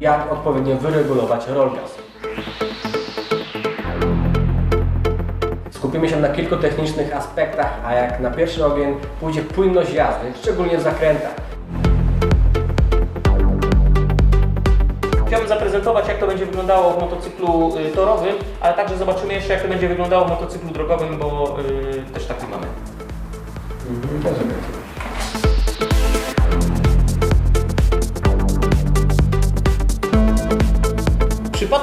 jak odpowiednio wyregulować roll gas. Skupimy się na kilku technicznych aspektach, a jak na pierwszy ogień pójdzie płynność jazdy, szczególnie w zakrętach. Chciałbym zaprezentować, jak to będzie wyglądało w motocyklu y, torowym, ale także zobaczymy jeszcze, jak to będzie wyglądało w motocyklu drogowym, bo y, też taki mamy. W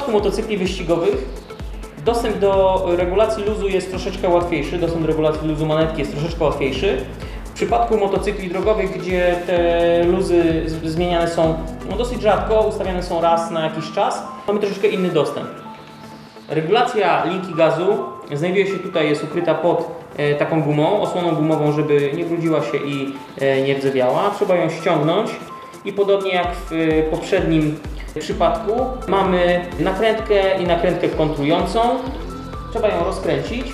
przypadku motocykli wyścigowych dostęp do regulacji luzu jest troszeczkę łatwiejszy, dostęp do regulacji luzu manetki jest troszeczkę łatwiejszy. W przypadku motocykli drogowych, gdzie te luzy zmieniane są no, dosyć rzadko, ustawiane są raz na jakiś czas, mamy troszeczkę inny dostęp. Regulacja linki gazu znajduje się tutaj, jest ukryta pod e, taką gumą, osłoną gumową, żeby nie brudziła się i e, nie rdzewiała. Trzeba ją ściągnąć i podobnie jak w e, poprzednim przypadku mamy nakrętkę i nakrętkę kontrującą. Trzeba ją rozkręcić.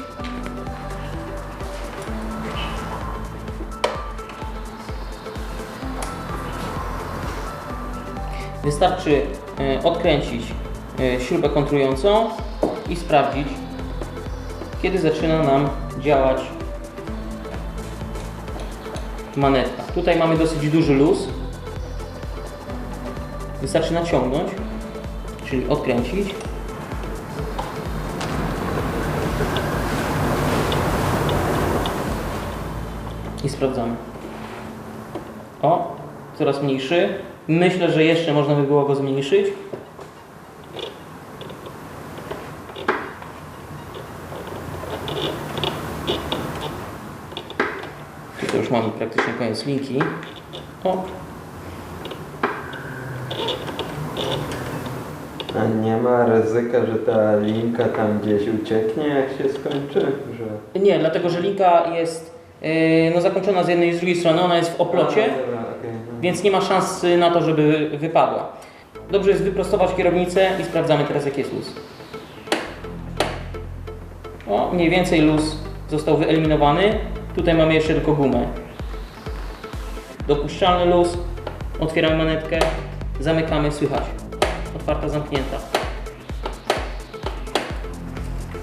Wystarczy e, odkręcić e, śrubę kontrującą i sprawdzić, kiedy zaczyna nam działać manetka. Tutaj mamy dosyć duży luz. Wystarczy naciągnąć, czyli odkręcić. I sprawdzamy. O, coraz mniejszy. Myślę, że jeszcze można by było go zmniejszyć. Tutaj już mamy praktycznie koniec linki. O, A nie ma ryzyka, że ta linka tam gdzieś ucieknie, jak się skończy? Że... nie, dlatego że linka jest yy, no, zakończona z jednej i z drugiej strony, ona jest w oplocie. A, dobra, okej, no. więc nie ma szans na to, żeby wypadła. Dobrze jest wyprostować kierownicę i sprawdzamy teraz jaki jest luz. O, mniej więcej luz został wyeliminowany. Tutaj mamy jeszcze tylko gumę. Dopuszczalny luz. Otwieramy manetkę, zamykamy, słychać. Otwarta, zamknięta.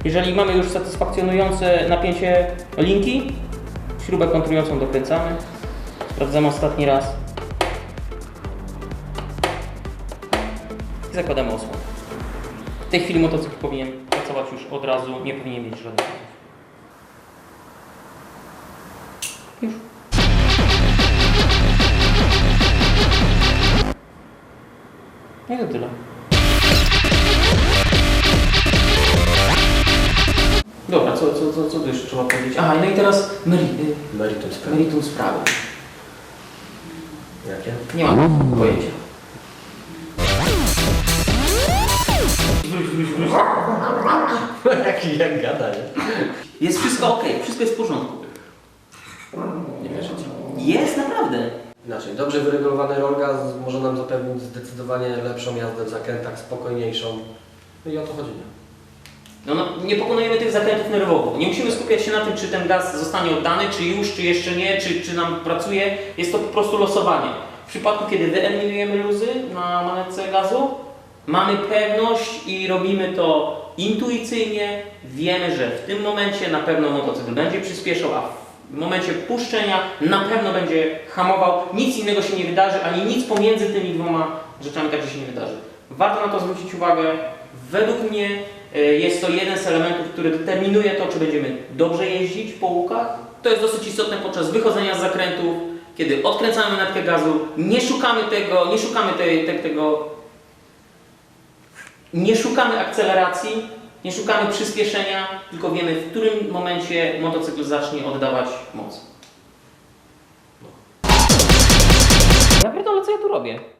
Jeżeli mamy już satysfakcjonujące napięcie linki, śrubę kontrującą dokręcamy. Sprawdzamy ostatni raz. I zakładamy osłonę. W tej chwili motocykl powinien pracować już od razu, nie powinien mieć żadnych. Już. No i to tyle. Dobra, co, co, co, co tu jeszcze trzeba powiedzieć? Aha, no i teraz y, Meritum sprawy. meritum sprawy. Jakie? Nie mam pojęcia. Jaki jak gada, nie? Jest wszystko ok, wszystko jest w porządku. Nie wierzycie. Jest naprawdę. Inaczej, dobrze wyregulowany roll gas może nam zapewnić zdecydowanie lepszą jazdę w zakrętach, spokojniejszą. No i o to chodzi, nie? No, no, nie pokonujemy tych zakrętów nerwowo. Nie musimy skupiać się na tym, czy ten gaz zostanie oddany, czy już, czy jeszcze nie, czy, czy nam pracuje. Jest to po prostu losowanie. W przypadku, kiedy wyeliminujemy luzy na manetce gazu, mamy pewność i robimy to intuicyjnie. Wiemy, że w tym momencie na pewno motocykl będzie przyspieszał, a w momencie puszczenia na pewno będzie hamował. Nic innego się nie wydarzy, ani nic pomiędzy tymi dwoma rzeczami także się nie wydarzy. Warto na to zwrócić uwagę. Według mnie y, jest to jeden z elementów, który determinuje to, czy będziemy dobrze jeździć po łukach. To jest dosyć istotne podczas wychodzenia z zakrętów, kiedy odkręcamy manetkę gazu, nie szukamy tego, nie szukamy tej, te, tego, nie szukamy akceleracji, nie szukamy przyspieszenia, tylko wiemy, w którym momencie motocykl zacznie oddawać moc. Ja pierdolę, co ja tu robię?